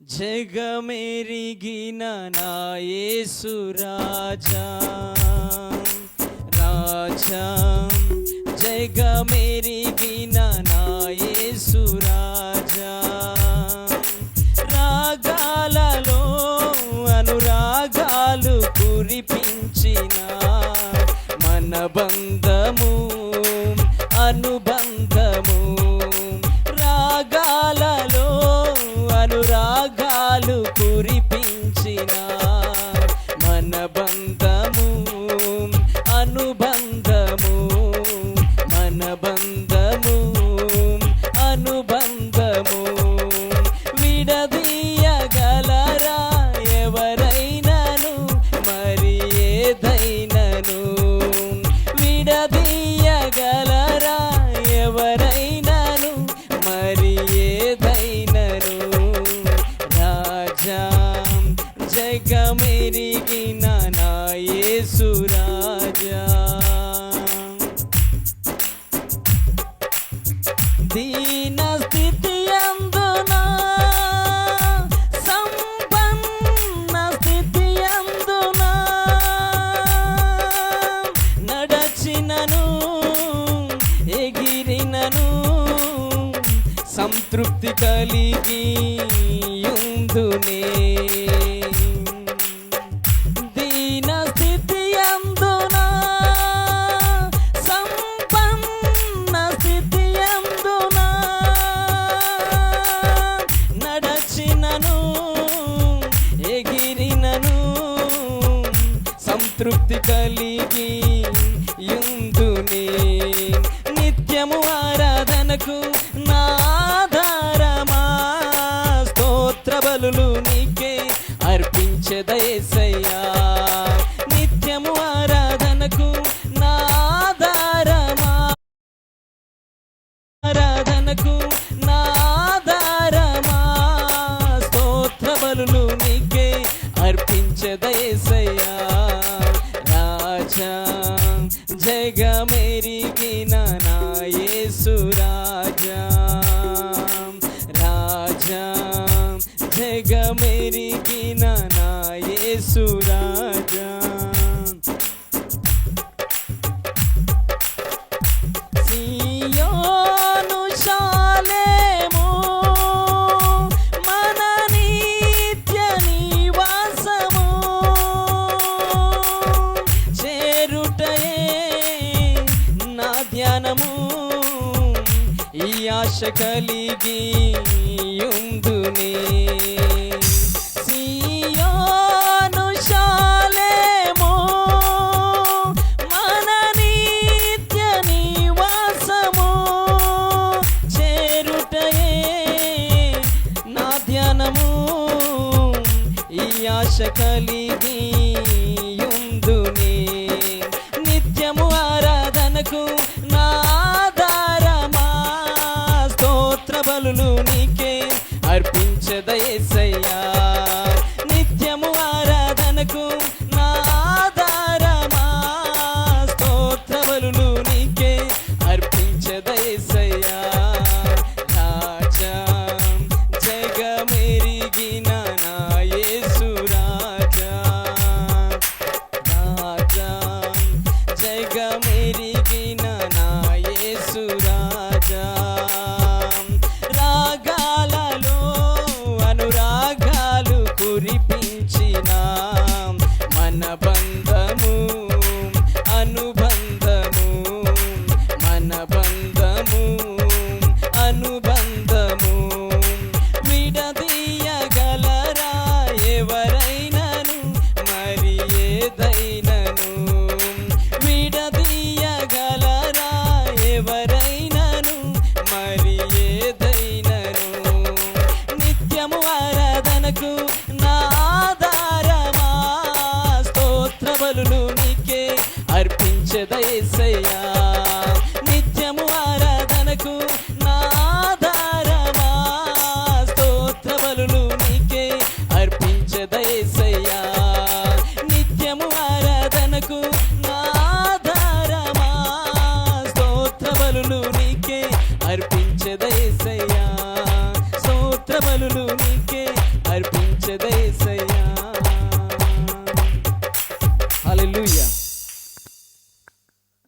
జగమెరిగిన నా రాజా జగమెరిగిన నా రాజా. రాగాలలో అనురాగాలు కురిపి జగమెరిగిన నా యేసురాజా దీన స్థితి అందునా సంపన్న స్థితి అందునా నడచినను ఎగిరినను సంతృప్తి కలిగి ఉందునే ఎగిరినను సంతృప్తి కలిగి యుందునే నిత్యము ఆరాధనకు స్తోత్ర బలులు నీకే అర్పించదయసయ్యా రాజా. జగమెరిగిన నా యేసు రాజా. రాజా. జగమెరిగిన నా యేసు రాజా నా ఈ ఆశ కలిగి యుందునే సియోను జగమెరిగిన నా రాజా. రాగాలలో అనురాగాలు కురిపించిన. మన బంధము అనుబంధము మన బంధము అనుబంధము. విడదీయగలరా ఎవరైనను మరి ఏదైనను నాకు నా ఆధారమా? స్తోత్రబలులు నీకే అర్పించదయసయ్యా